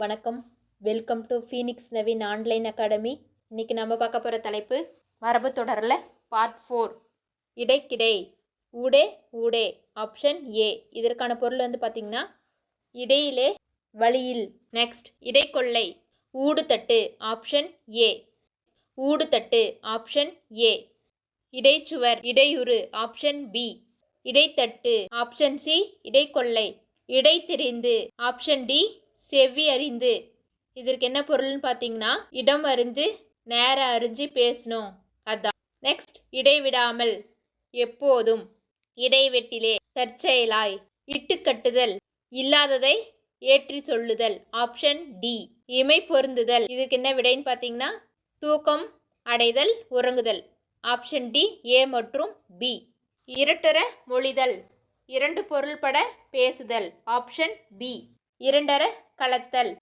வணக்கம். Welcome to Phoenix Naveen online academy இன்றைக்கி நம்ம பார்க்க போகிற தலைப்பு மரபு தொடரில் பார்ட் ஃபோர் இடைக்கிடை. ஊடே ஊடே. ஆப்ஷன் ஏ இதற்கான பொருள் வந்து பார்த்திங்கன்னா இடையிலே வழியில். நெக்ஸ்ட் இடைக்கொள்ளை. ஊடுதட்டு. ஆப்ஷன் ஏ ஊடுதட்டு. ஆப்ஷன் ஏ இடைச்சுவர் இடையுறு. ஆப்ஷன் பி இடைத்தட்டு. ஆப்ஷன் சி இடைக்கொள்ளை. இடைத்திரிந்து. ஆப்ஷன் டி செவ்வி அறிந்து இதற்கு என்ன பொருள்னு பார்த்தீங்கன்னா இடம் அறிந்து நேரம் அறிஞ்சு பேசணும். அதான். நெக்ஸ்ட் இடைவிடாமல். எப்போதும். இடைவெட்டிலே. தற்செயலாய். இட்டுக்கட்டுதல் இல்லாததை ஏற்றி சொல்லுதல். ஆப்ஷன் டி இமை பொருந்துதல். இதுக்கு என்ன விடைன்னு பார்த்தீங்கன்னா தூக்கம் அடைதல் உறங்குதல். ஆப்ஷன் டி ஏ மற்றும் பி இரட்டர மொழிதல். இரண்டு பொருள்பட பேசுதல். ஆப்ஷன் பி இரண்டர கலத்தல்.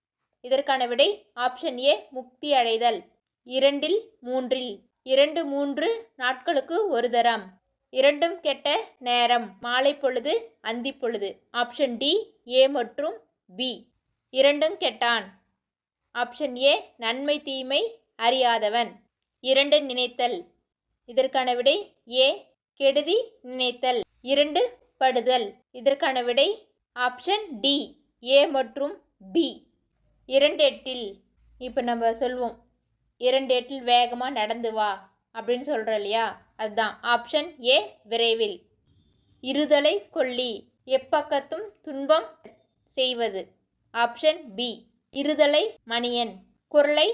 இதற்கான விடை ஆப்ஷன் ஏ முக்தி அடைதல். இரண்டில் மூன்றில். இரண்டு மூன்று நாட்களுக்கு ஒரு தரம். இரண்டும் கெட்ட நேரம். மாலை பொழுது அந்தி பொழுது. ஆப்ஷன் டி ஏ மற்றும் பி இரண்டும் கெட்டான். ஆப்ஷன் ஏ நன்மை தீமை அறியாதவன். இரண்டு நினைத்தல். இதற்கான விடை ஏ கெடுதி நினைத்தல். இரண்டு படுதல். இதற்கான விடை ஆப்ஷன் டி ஏ மற்றும் பி இரண்டு எட்டில் இப்போ நம்ம சொல்வோம் இரண்டு எட்டில் வேகமாக நடந்து வா அப்படின்னு சொல்கிறோம் இல்லையா? அதுதான். ஆப்ஷன் ஏ விரைவில். இருதலை கொல்லி எப்பக்கத்தும் துன்பம் செய்வது. ஆப்ஷன் பி இருதலை மணியன் குரலை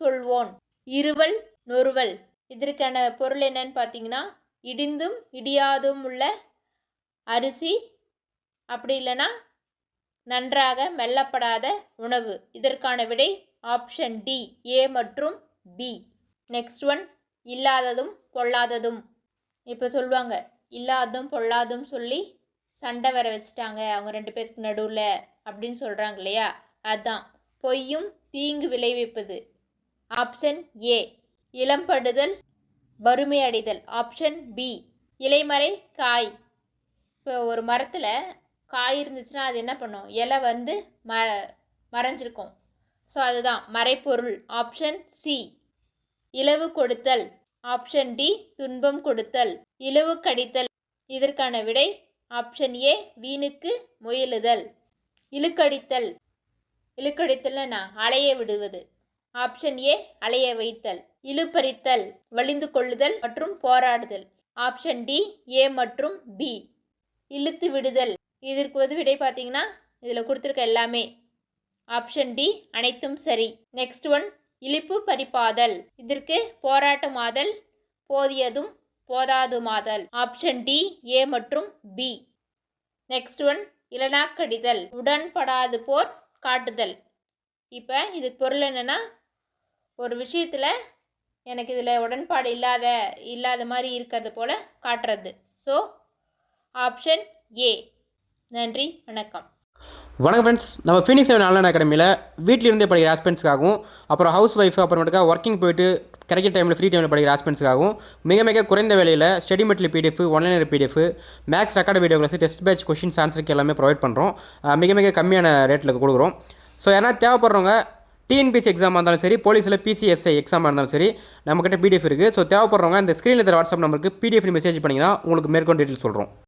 சொல்வோன். இருவல் நொறுவல். இதற்கான பொருள் என்னன்னு பார்த்தீங்கன்னா இடிந்தும் இடியாதும் உள்ள அரிசி. அப்படி இல்லைன்னா நன்றாக மெல்லப்படாத உணவு. இதற்கான விடை ஆப்ஷன் டி ஏ மற்றும் பி. நெக்ஸ்ட் ஒன் இல்லாததும் பொல்லாததும். இப்போ சொல்லுவாங்க இல்லாததும் பொல்லாதும் சொல்லி சண்டை வர வச்சுட்டாங்க அவங்க ரெண்டு பேருக்கு நடுவில் அப்படின்னு சொல்கிறாங்க இல்லையா? அதுதான் பொய்யும் தீங்கு விளைவிப்பது. ஆப்ஷன் ஏ இளம்படுதல் வறுமை அடைதல். ஆப்ஷன் பி இலைமறை காய். இப்போ ஒரு மரத்தில் காய் இருந்துச்சுன்னா அது என்ன பண்ணும்? இலை வந்து ம மறைஞ்சிருக்கும். ஸோ அதுதான். மறைப்பொருள் ஆப்ஷன் சி இலவு கொடுத்தல். ஆப்ஷன் டி துன்பம் கொடுத்தல். இலவு கடித்தல். இதற்கான விடை ஆப்ஷன் ஏ வீணுக்கு முயலுதல். இழுக்கடித்தல். இழுக்கடித்தல்னா அலைய விடுவது. ஆப்ஷன் ஏ அலைய வைத்தல். இழுப்பறித்தல். வலிந்து கொள்ளுதல் மற்றும் போராடுதல். ஆப்ஷன் டி ஏ மற்றும் பி இழுத்து விடுதல். இதற்கு வந்து விடை பார்த்தீங்கன்னா இதில் கொடுத்துருக்க எல்லாமே. ஆப்ஷன் டி அனைத்தும் சரி. நெக்ஸ்ட் ஒன் இழிப்பு பறிப்பாதல். இதற்கு போராட்டமாதல் போதியதும் போதாதுமாதல். ஆப்ஷன் டி ஏ மற்றும் பி நெக்ஸ்ட் ஒன் இளநாக்கடிதல். உடன்படாது போர் காட்டுதல். இப்போ இதுக்கு பொருள் என்னென்னா ஒரு விஷயத்தில் எனக்கு இதில் உடன்பாடு இல்லாத இல்லாத மாதிரி இருக்கிறது போல் காட்டுறது. ஸோ ஆப்ஷன் ஏ நன்றி வணக்கம். வணக்கம் ஃப்ரெண்ட்ஸ் நம்ம ஃபினிக்ஸ் ஆன்லைன் அகாடமியில் வீட்டில் இருந்தே படிக்கிற ஆஸ்பென்ட்ஸ்க்காகவும் அப்புறம் ஹவுஸ் ஒய்ஃப் அப்புறமேட்டுக்கா ஒர்க்கிங் போயிட்டு கிடைக்கிற டைமில் ஃப்ரீ டைமில் படிக்கிற ஆஸ்பென்ட்ஸ்க்காகவும் மிக மிக குறைந்த விலையில் study material PDF one liner PDF max record video class test batch questions ஆன்சருக்கு எல்லாமே ப்ரொவைட் பண்ணுறோம் மிக மிக கம்மியான ரேட்டில் கொடுக்குறோம். ஸோ யாரா தேவைப்படுறவங்க டிஎன்பிசி எக்ஸாமாக இருந்தாலும் சரி போலீஸில் பிசிஎஸ்ஐ எக்ஸாமாக இருந்தாலும் சரி நம்மக்கிட்ட பிடிஎஃப் இருக்குது ஸோ தேவைப்படுறவங்க இந்த ஸ்க்ரீனில் தர வாட்ஸ்அப் நம்பருக்கு பிடிஎஃப் மெசேஜ் பண்ணிங்கன்னா உங்களுக்கு மேற்கொண்டு டீட்டெயில் சொல்கிறோம்